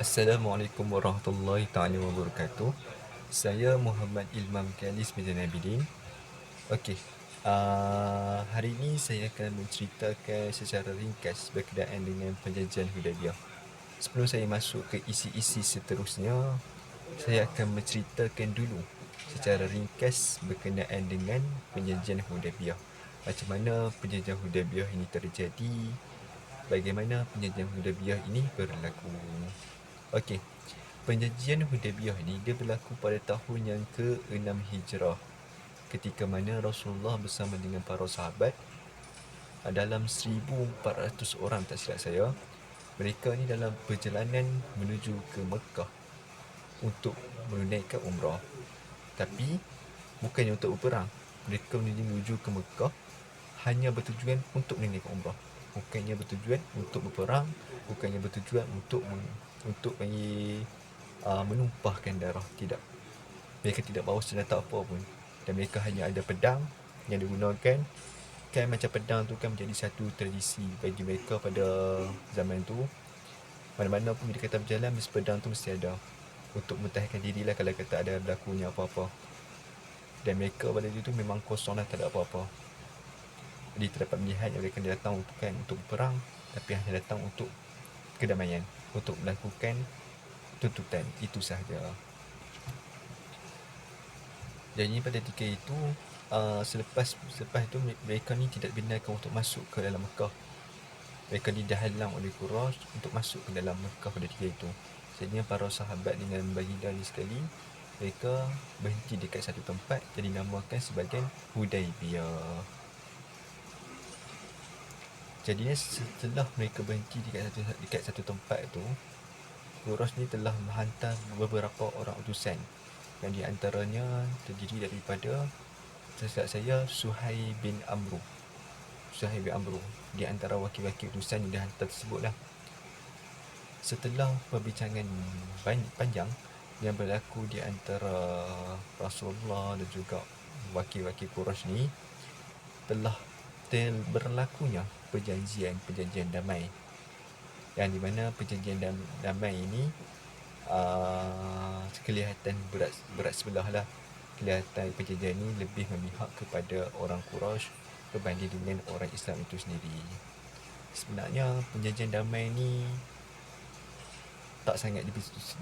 Assalamualaikum warahmatullahi taala wabarakatuh. Saya Muhammad Ilmam Kalis bin Abidin. Okey. Uh, hari ini saya akan menceritakan secara ringkas berkenaan dengan penjajahan Hudaybiyah. Sebelum saya masuk ke isi-isi seterusnya, saya akan menceritakan dulu secara ringkas berkenaan dengan penjajahan Hudaybiyah. Macam mana penjajahan Hudaybiyah ini terjadi? Bagaimana penjajahan Hudaybiyah ini berlaku? Okey. Penjanjian Hudaybiyah ni dia berlaku pada tahun yang ke-6 Hijrah. Ketika mana Rasulullah bersama dengan para sahabat dalam 1400 orang tak silap saya. Mereka ni dalam perjalanan menuju ke Mekah untuk menunaikan umrah. Tapi bukannya untuk berperang. Mereka menuju ke Mekah hanya bertujuan untuk menunaikan umrah. Bukannya bertujuan untuk berperang, bukannya bertujuan untuk untuk bagi uh, menumpahkan darah tidak. Mereka tidak bawa senjata apa pun. Dan mereka hanya ada pedang yang digunakan. Kan macam pedang tu kan menjadi satu tradisi bagi mereka pada zaman tu. Mana-mana pun bila kata berjalan mesti pedang tu mesti ada. Untuk mentahkan diri lah kalau kata ada berlakunya apa-apa. Dan mereka pada itu memang kosong lah tak ada apa-apa. Jadi terdapat melihat yang mereka datang untuk kan untuk perang tapi hanya datang untuk kedamaian untuk melakukan tuntutan. Itu sahaja. Jadi pada ketika itu uh, selepas selepas itu mereka ni tidak benarkan untuk masuk ke dalam Mekah. Mereka ni dihalang oleh Quraisy untuk masuk ke dalam Mekah pada ketika itu. Sehingga para sahabat dengan baginda ni sekali mereka berhenti dekat satu tempat jadi namakan sebagai Hudaybiyah Jadinya setelah mereka berhenti dekat satu, dekat satu tempat tu Quraisy ni telah menghantar beberapa orang utusan. Yang di antaranya terdiri daripada Sesaat saya Suhai bin Amru. Suhai bin Amru. Di antara wakil-wakil utusan yang dihantar tersebut lah. Setelah perbincangan panjang Yang berlaku di antara Rasulullah dan juga wakil-wakil Quraisy ni Telah berlakunya perjanjian-perjanjian damai. Yang di mana perjanjian damai ini uh, kelihatan berat berat sebelah lah kelihatan perjanjian ini lebih memihak kepada orang Quraisy berbanding dengan orang Islam itu sendiri. Sebenarnya perjanjian damai ini tak sangat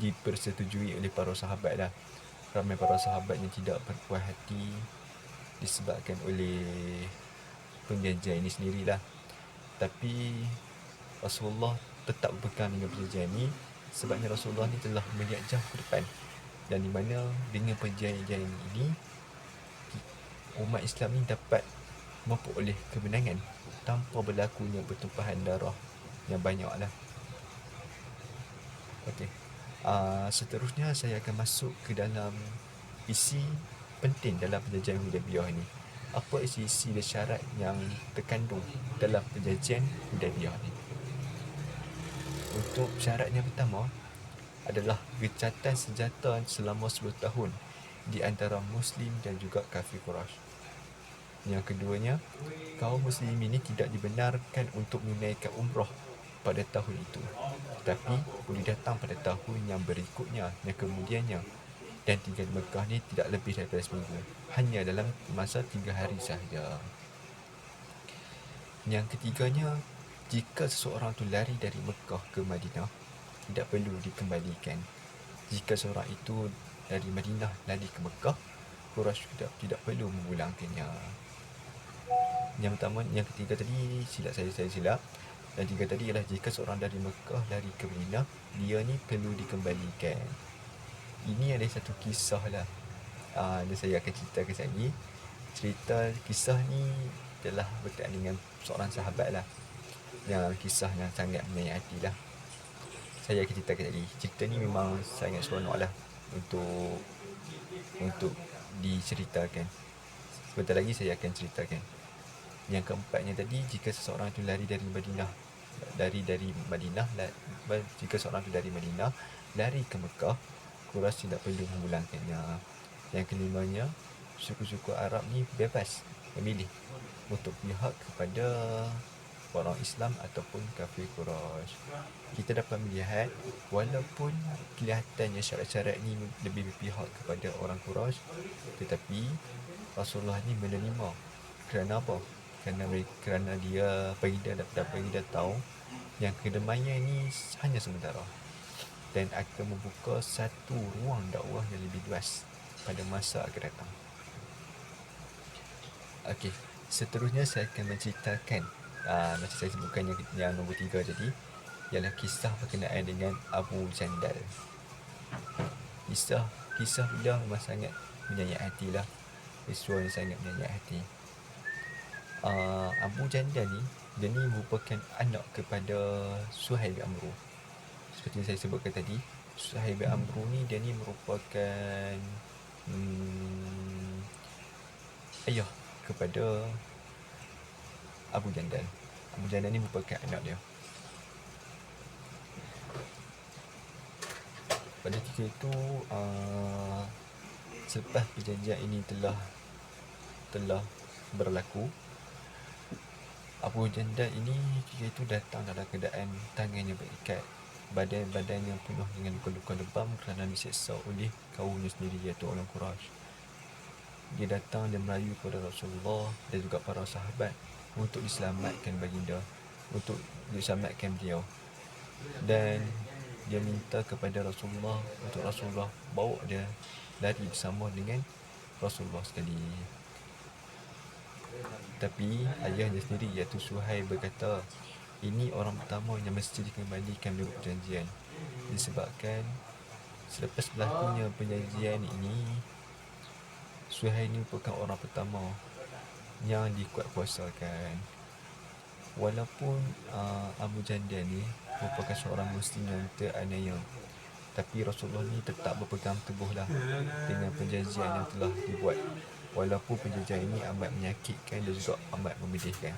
dipersetujui oleh para sahabat lah ramai para sahabat yang tidak berpuas hati disebabkan oleh perjanjian ini sendirilah tapi Rasulullah tetap berpegang dengan perjanjian ini sebabnya Rasulullah ni telah melihat jauh ke depan. Dan di mana dengan perjanjian ini umat Islam ni dapat memperoleh kemenangan tanpa berlakunya pertumpahan darah yang banyak lah okay. Uh, seterusnya saya akan masuk ke dalam isi penting dalam perjanjian Hudaybiyah ini apa isi-isi dan syarat yang terkandung dalam perjanjian Hudaybiyah ini. Untuk syarat yang pertama adalah gecatan senjata selama 10 tahun di antara Muslim dan juga kafir Quraisy. Yang keduanya, kaum Muslim ini tidak dibenarkan untuk menunaikan umrah pada tahun itu. Tetapi boleh datang pada tahun yang berikutnya yang kemudiannya dan tinggal di Mekah ni tidak lebih daripada seminggu. Hanya dalam masa tiga hari sahaja. Yang ketiganya jika seseorang tu lari dari Mekah ke Madinah tidak perlu dikembalikan. Jika seorang itu dari Madinah lari ke Mekah Quraisy tidak tidak perlu memulangkannya. Yang pertama yang ketiga tadi silap saya saya silap. Dan tiga tadi ialah jika seorang dari Mekah lari ke Madinah dia ni perlu dikembalikan ini ada satu kisah lah. Uh, Dan saya akan ceritakan sekali lagi Cerita kisah ni Telah berkaitan dengan seorang sahabat lah. Yang kisah yang sangat menyayat hati lah. Saya akan ceritakan sekali Cerita ni memang sangat seronok lah Untuk Untuk diceritakan. Sebentar lagi saya akan ceritakan. Yang keempatnya tadi Jika seseorang tu lari dari Madinah dari dari Madinah jika seorang tu dari Madinah lari ke Mekah Quraisy tidak perlu memulangkannya. Yang kelimanya, suku-suku Arab ni bebas memilih untuk pihak kepada orang Islam ataupun kafir Quraisy. Kita dapat melihat walaupun kelihatannya syarat-syarat ini lebih berpihak kepada orang Quraisy tetapi Rasulullah ini menerima. Kerana apa? Kerana kerana dia bagi dia dapat dia tahu yang kedamaian ini hanya sementara dan akan membuka satu ruang dakwah yang lebih luas pada masa akan datang. Okey, seterusnya saya akan menceritakan uh, macam saya sebutkan yang, yang nombor tiga tadi ialah kisah berkenaan dengan Abu Jandal. Kisah kisah beliau memang sangat menyanyi hati lah. Peristiwa yang sangat menyanyi hati. Uh, Abu Jandal ni dia ni merupakan anak kepada Suhaib Amru seperti yang saya sebutkan tadi Suhaib Amru ni dia ni merupakan hmm, ayah kepada Abu Jandal. Abu Jandal ni merupakan anak dia. Pada ketika itu uh, selepas perjanjian ini telah telah berlaku Abu Jandal ini ketika itu datang dalam keadaan tangannya berikat badan-badan yang penuh dengan luka-luka lebam kerana diseksa oleh kaumnya sendiri iaitu orang Quraisy. Dia datang dan merayu kepada Rasulullah dan juga para sahabat untuk diselamatkan baginda, untuk diselamatkan beliau. Dan dia minta kepada Rasulullah untuk Rasulullah bawa dia lari bersama dengan Rasulullah sekali. Tapi ayahnya sendiri iaitu Suhaib berkata, ini orang pertama yang mesti dikembalikan dari perjanjian. Disebabkan selepas berlakunya perjanjian ini Suhail ini merupakan orang pertama yang dikuat kuasakan. Walaupun uh, Abu Jandal ni merupakan seorang muslim yang teraniaya tapi Rasulullah ni tetap berpegang teguhlah dengan perjanjian yang telah dibuat. Walaupun perjanjian ini amat menyakitkan dan juga amat memedihkan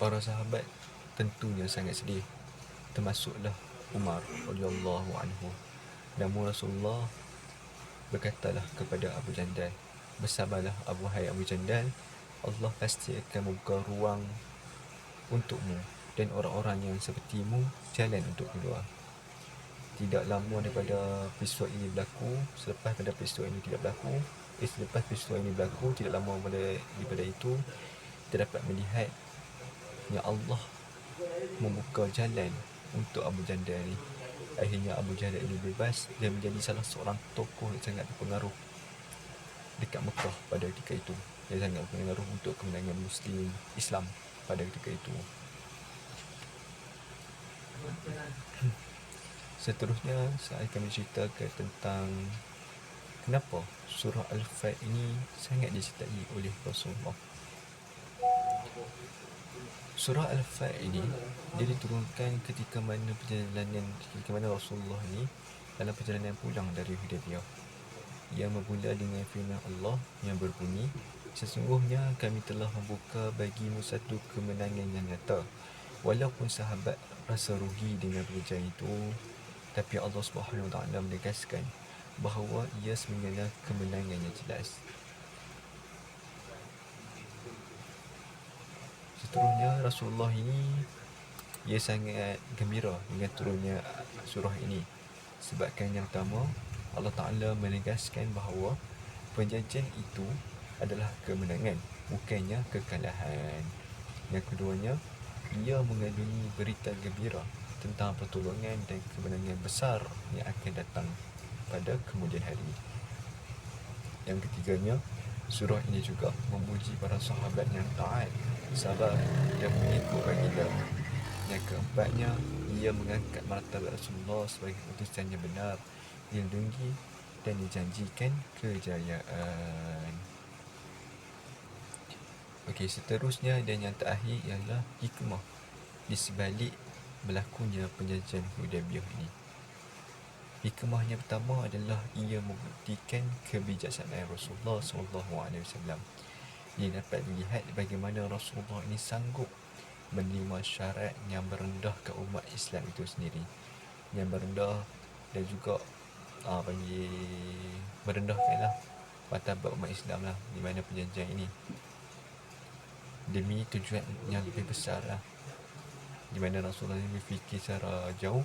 para sahabat tentunya sangat sedih. Termasuklah Umar radhiyallahu anhu. Namun Rasulullah berkatalah kepada Abu Jandal bersabarlah Abu Hay Abu Jandal Allah pasti akan membuka ruang untukmu dan orang-orang yang sepertimu jalan untuk keluar. Tidak lama daripada peristiwa ini berlaku selepas pada peristiwa ini tidak berlaku eh, selepas peristiwa ini berlaku tidak lama daripada itu kita dapat melihat Ya Allah membuka jalan untuk Abu Jandal ni. Akhirnya Abu Jandal ini bebas dan menjadi salah seorang tokoh yang sangat berpengaruh dekat Mekah pada ketika itu. Yang sangat berpengaruh untuk kemenangan Muslim Islam pada ketika itu. Seterusnya saya akan menceritakan tentang kenapa surah Al-Fat ini sangat disertai oleh Rasulullah. Surah Al-Fat ini dia diturunkan ketika mana perjalanan ketika mana Rasulullah ini dalam perjalanan pulang dari Hudaybiyah. Ia bermula dengan firman Allah yang berbunyi, sesungguhnya kami telah membuka bagimu satu kemenangan yang nyata. Walaupun sahabat rasa rugi dengan perjanjian itu, tapi Allah Subhanahu menegaskan bahawa ia sebenarnya kemenangan yang jelas. Seterusnya Rasulullah ini ia sangat gembira dengan turunnya surah ini. Sebabkan yang pertama Allah Ta'ala menegaskan bahawa penjajian itu adalah kemenangan bukannya kekalahan. Yang keduanya ia mengandungi berita gembira tentang pertolongan dan kemenangan besar yang akan datang pada kemudian hari. Yang ketiganya surah ini juga memuji para sahabat yang taat sabar dan mengikut baginda. Yang keempatnya, ia mengangkat martabat Rasulullah sebagai utusan yang benar, dilindungi dan dijanjikan kejayaan. Okey, seterusnya dan yang terakhir ialah hikmah di sebalik berlakunya penjajian Hudaybiyah ini. Hikmah yang pertama adalah ia membuktikan kebijaksanaan Rasulullah SAW ia dapat dilihat bagaimana Rasulullah ini sanggup menerima syarat yang merendahkan umat Islam itu sendiri. Yang merendah dan juga uh, panggil merendahkanlah martabat umat Islam lah. Di mana perjanjian ini. Demi tujuan yang lebih besar lah. Di mana Rasulullah ini berfikir secara jauh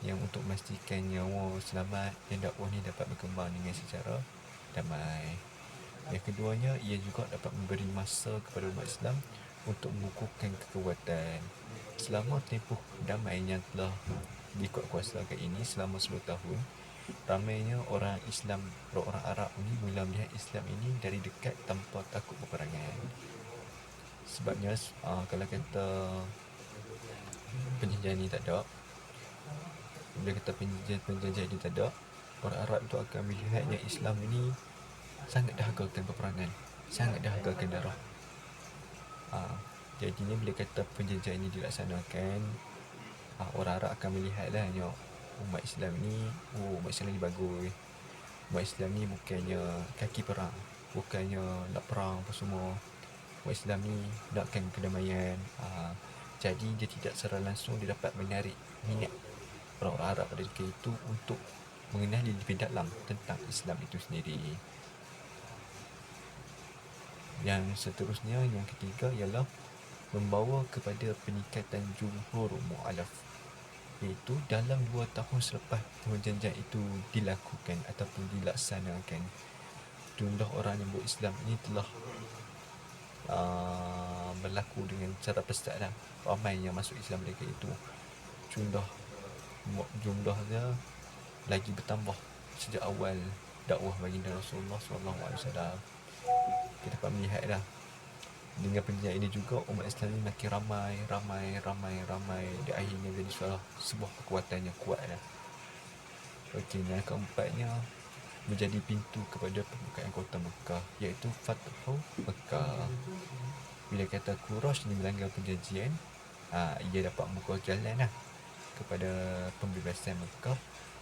yang untuk memastikan nyawa selamat dan dakwah ini dapat berkembang dengan secara damai. Yang keduanya, ia juga dapat memberi masa kepada umat Islam untuk mengukuhkan kekuatan. Selama tempoh damai yang telah dikuatkuasakan ini selama 10 tahun, ramainya orang Islam, orang Arab ini mula melihat Islam ini dari dekat tanpa takut peperangan. Sebabnya, uh, kalau kata penjajahan ini tak ada, bila kata penjajahan, penjajahan ini tak ada, orang Arab itu akan melihat yang Islam ini sangat dahagakan peperangan, sangat dahagakan darah. Uh, jadinya bila kata penjajahan ini dilaksanakan, uh, orang Arab akan melihatlah yang umat Islam ni, oh umat Islam ni bagus. Umat Islam ni bukannya kaki perang, bukannya nak perang apa semua. Umat Islam ni nakkan kedamaian. Uh, jadi dia tidak secara langsung dia dapat menarik minat orang-orang Arab pada ketika itu untuk mengenali lebih dalam tentang Islam itu sendiri. Yang seterusnya, yang ketiga ialah membawa kepada peningkatan jumhur mu'alaf. Iaitu dalam dua tahun selepas perjanjian itu dilakukan ataupun dilaksanakan jumlah orang yang berislam ini telah uh, berlaku dengan cara pesat ramai yang masuk Islam mereka itu. Jumlah jumlahnya lagi bertambah sejak awal dakwah baginda Rasulullah SAW kita dapat melihat dah dengan penjahat ini juga umat Islam ini makin ramai, ramai, ramai, ramai di akhirnya jadi sebuah, sebuah kekuatan yang kuat dah. Okey, yang keempatnya menjadi pintu kepada pembukaan kota Mekah iaitu Fathu Mekah. Bila kata Quraisy ini melanggar perjanjian, ha, ia dapat membuka jalan lah kepada pembebasan Mekah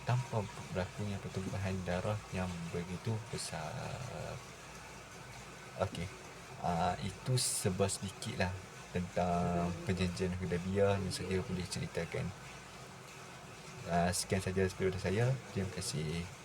tanpa berlakunya pertumpahan darah yang begitu besar. Okey. Uh, itu sebab sedikit lah tentang perjanjian Hudaybiyah yang saya boleh ceritakan. Uh, sekian saja daripada saya. Terima kasih.